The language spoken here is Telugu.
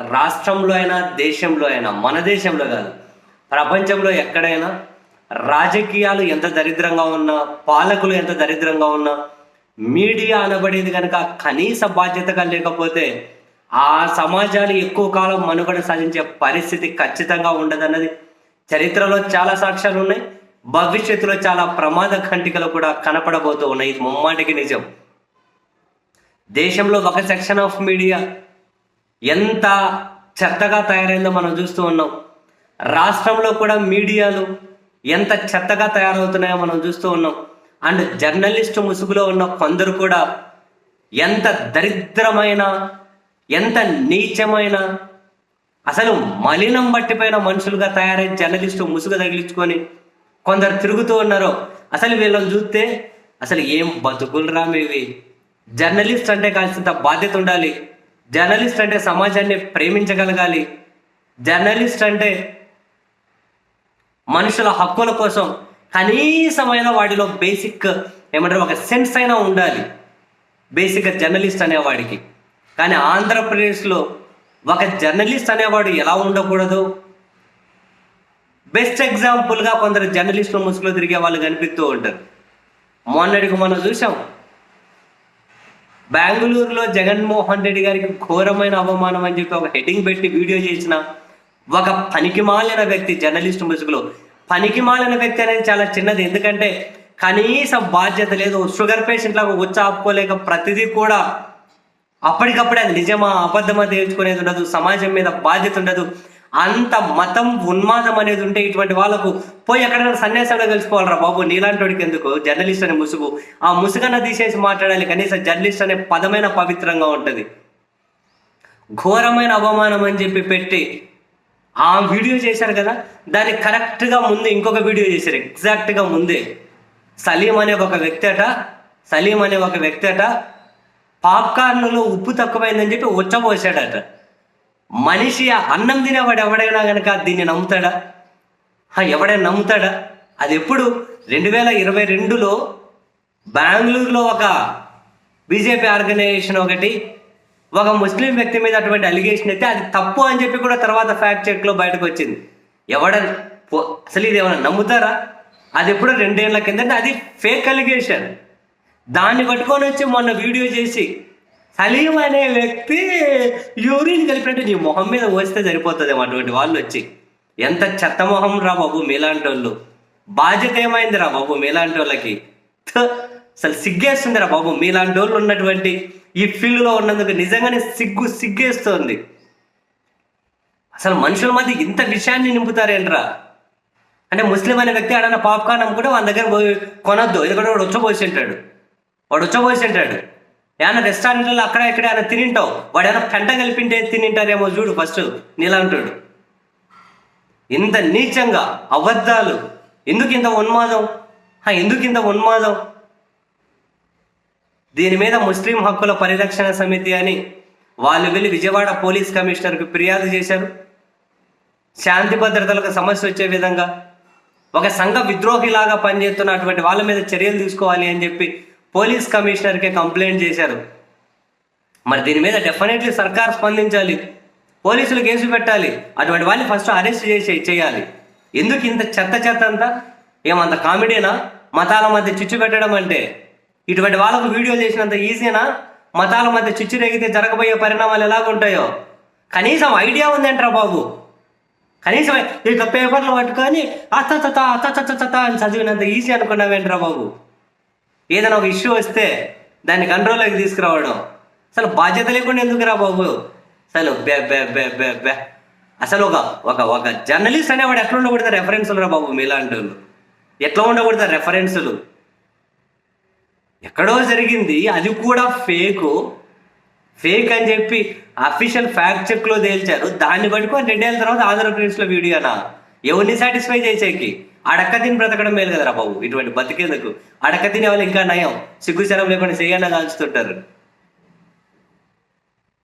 రాష్ట్రంలో అయినా దేశంలో అయినా మన దేశంలో కాదు ప్రపంచంలో ఎక్కడైనా రాజకీయాలు ఎంత దరిద్రంగా ఉన్నా పాలకులు ఎంత దరిద్రంగా ఉన్నా మీడియా అనబడేది కనుక కనీస బాధ్యతగా లేకపోతే ఆ సమాజాలు ఎక్కువ కాలం మనుగడ సాధించే పరిస్థితి ఖచ్చితంగా ఉండదన్నది చరిత్రలో చాలా సాక్ష్యాలు ఉన్నాయి. భవిష్యత్తులో చాలా ప్రమాద కంటికలు కూడా కనపడబోతూ ఉన్నాయి. ఇది ముమ్మాటికి నిజం. దేశంలో ఒక సెక్షన్ ఆఫ్ మీడియా ఎంత చెత్తగా తయారైందో మనం చూస్తూ ఉన్నాం. రాష్ట్రంలో కూడా మీడియాలు ఎంత చెత్తగా తయారవుతున్నాయో మనం చూస్తూ ఉన్నాం. అండ్ జర్నలిస్ట్ ముసుగులో ఉన్న కొందరు కూడా ఎంత దరిద్రమైన ఎంత నీచమైన అసలు మలినం బట్టిపోయిన మనుషులుగా తయారై జర్నలిస్టు ముసుగు తగిలించుకొని కొందరు తిరుగుతూ ఉన్నారో అసలు వీళ్ళని చూస్తే అసలు ఏం బతుకులు రామేవి జర్నలిస్ట్ అంటే కాల్సినంత బాధ్యత ఉండాలి. జర్నలిస్ట్ అంటే సమాజాన్ని ప్రేమించగలగాలి. జర్నలిస్ట్ అంటే మనుషుల హక్కుల కోసం కనీసమైన వాటిలో బేసిక్ ఏమంటారు ఒక సెన్స్ అయినా ఉండాలి. బేసిక్గా జర్నలిస్ట్ అనేవాడికి. కానీ ఆంధ్రప్రదేశ్లో ఒక జర్నలిస్ట్ అనేవాడు ఎలా ఉండకూడదు? బెస్ట్ ఎగ్జాంపుల్గా కొందరు జర్నలిస్టులు ముసుగులో తిరిగే వాళ్ళు కనిపిస్తూ ఉంటారు. మొన్నటికి మనం చూసాం బెంగళూరులో జగన్మోహన్ రెడ్డి గారికి ఘోరమైన అవమానం అని చెప్పి ఒక హెడ్డింగ్ పెట్టి వీడియో చేసిన ఒక పనికిమాలిన వ్యక్తి జర్నలిస్ట్ ముసుగులో. పనికిమాలిన వ్యక్తి అనేది చాలా చిన్నది. ఎందుకంటే కనీసం బాధ్యత లేదు. షుగర్ పేషెంట్ లాగా వచ్చి ఆపుకోలేక ప్రతిదీ కూడా అప్పటికప్పుడే అది నిజమా అబద్ధమా తేల్చుకునేది ఉండదు. సమాజం మీద బాధ్యత ఉండదు. అంత మతం ఉన్మాదం అనేది ఉంటే ఇటువంటి వాళ్ళకు పోయి ఎక్కడైనా సన్యాసంలో కలుసుకోవాలరా బాబు? నీలాంటి వాడికి ఎందుకు? జర్నలిస్ట్ అనే ముసుగు. ఆ ముసుగన్న తీసేసి మాట్లాడాలి. కనీసం జర్నలిస్ట్ అనే పదమైన పవిత్రంగా ఉంటుంది. ఘోరమైన అవమానం అని చెప్పి పెట్టి ఆ వీడియో చేశారు కదా? దాన్ని కరెక్ట్గా ముందు ఇంకొక వీడియో చేశారు. ఎగ్జాక్ట్గా ముందే. సలీం అనే ఒక వ్యక్తి అట సలీం అనే ఒక వ్యక్తి అట పాప్కార్న్లో ఉప్పు తక్కువైందని చెప్పి ఉచ్చబోసాడట. మనిషి అన్నం తినేవాడు ఎవడైనా కనుక దీన్ని నమ్ముతాడా? ఎవడైనా నమ్ముతాడా? అది ఎప్పుడు? రెండు వేల ఇరవై రెండులో బెంగళూరులో ఒక బీజేపీ ఆర్గనైజేషన్ ఒకటి ఒక ముస్లిం వ్యక్తి మీద అటువంటి అలిగేషన్ అయితే అది తప్పు అని చెప్పి కూడా తర్వాత ఫ్యాక్ట్ చెక్లో బయటకు వచ్చింది ఎవడ పో- అసలు ఇది ఏమైనా నమ్ముతారా? అది ఎప్పుడు రెండేళ్ళ కిందంటే అది ఫేక్ అలిగేషన్. దాన్ని పట్టుకొని వచ్చి మొన్న వీడియో చేసి సలీం అనే వ్యక్తి యూరిన్ కలిపినట్టు నీ మొహం మీద పోస్తే సరిపోతుంది అటువంటి వాళ్ళు వచ్చి. ఎంత చెత్త మొహం రా బాబు మీలాంటి వాళ్ళు బాధ్యత ఏమైంది రా బాబు మీలాంటి వాళ్ళకి అసలు సిగ్గేస్తుంది రా బాబు మీలాంటి వాళ్ళు ఉన్నటువంటి ఈ ఫీల్డ్లో ఉన్నందుకు నిజంగానే సిగ్గు సిగ్గేస్తోంది. అసలు మనుషుల మధ్య ఇంత విషయాన్ని నింపుతారేంట్రా? అంటే ముస్లిం అనే వ్యక్తి ఆడన్న పాప్కార్న్ అమ్ముకుంటే వాళ్ళ దగ్గర పోయి కొనొద్దు. ఎందుకంటే వాడు వచ్చబోసి ఉంటాడు. వాడు వచ్చబోసి ఉంటాడు. ఏమన్నా రెస్టారెంట్లో అక్కడ ఇక్కడ ఏమైనా తినింటావు? వాడు ఏమైనా పెంట కలిపింటే తినింటారేమో చూడు ఫస్ట్ నీలాంటాడు ఇంత నీచంగా అబద్ధాలు. ఎందుకు ఇంత ఉన్మాదం? ఎందుకు ఇంత ఉన్మాదం? దీని మీద ముస్లిం హక్కుల పరిరక్షణ సమితి అని వాళ్ళు వెళ్ళి విజయవాడ పోలీస్ కమిషనర్కి ఫిర్యాదు చేశారు. శాంతి భద్రతలకు సమస్య వచ్చే విధంగా ఒక సంఘ విద్రోహిలాగా పనిచేస్తున్నటువంటి వాళ్ళ మీద చర్యలు తీసుకోవాలి అని చెప్పి పోలీస్ కమిషనర్కి కంప్లైంట్ చేశారు. మరి దీని మీద డెఫినెట్లీ సర్కార్ స్పందించాలి. పోలీసులు కేసు పెట్టాలి. అటువంటి వాళ్ళని ఫస్ట్ అరెస్ట్ చేసి చేయాలి. ఎందుకు ఇంత చెత్త చెత్త అంతా? ఏమంత కామెడీనా? మతాల మధ్య చిచ్చు పెట్టడం అంటే? ఇటువంటి వాళ్ళకు వీడియో చేసినంత ఈజీనా? మతాల మధ్య చిచ్చు రేగితే జరగబోయే పరిణామాలు ఎలాగుంటాయో? కనీసం ఐడియా ఉందంట్రా బాబు. కనీసం ఇక పేపర్లు పట్టుకొని అత్త అత్త అని చదివినంత ఈజీ అనుకున్నావేంట్రా బాబు? ఏదైనా ఒక ఇష్యూ వస్తే దాన్ని కంట్రోల్లోకి తీసుకురావడం. అసలు బాధ్యత లేకుండా ఎందుకు రా బాబు? అసలు బే బే బే బే బే. అసలు ఒక ఒక ఒక జర్నలిస్ట్ అనేవాడు ఎట్లా ఉండకూడదు రెఫరెన్సులు రా బాబు మీలాంటి వాళ్ళు ఎట్లా ఉండకూడదు రెఫరెన్సులు ఎక్కడో జరిగింది అది కూడా ఫేకు ఫేక్ అని చెప్పి అఫీషియల్ ఫ్యాక్ట్ చెక్లో తేల్చారు. దాన్ని పట్టుకొని రెండేళ్ళ తర్వాత ఆంధ్రప్రదేశ్లో వీడియోనా? ఎవరిని సాటిస్ఫై చేసేకి? అడక్క తిని బ్రతకడం మేలు కదరా బాబు. ఇటువంటి బతికేందుకు? అడక్క తినే వాళ్ళు ఇంకా నయం. సిగ్గు లేకుండా చేయన్నా కాల్చుతుంటారు.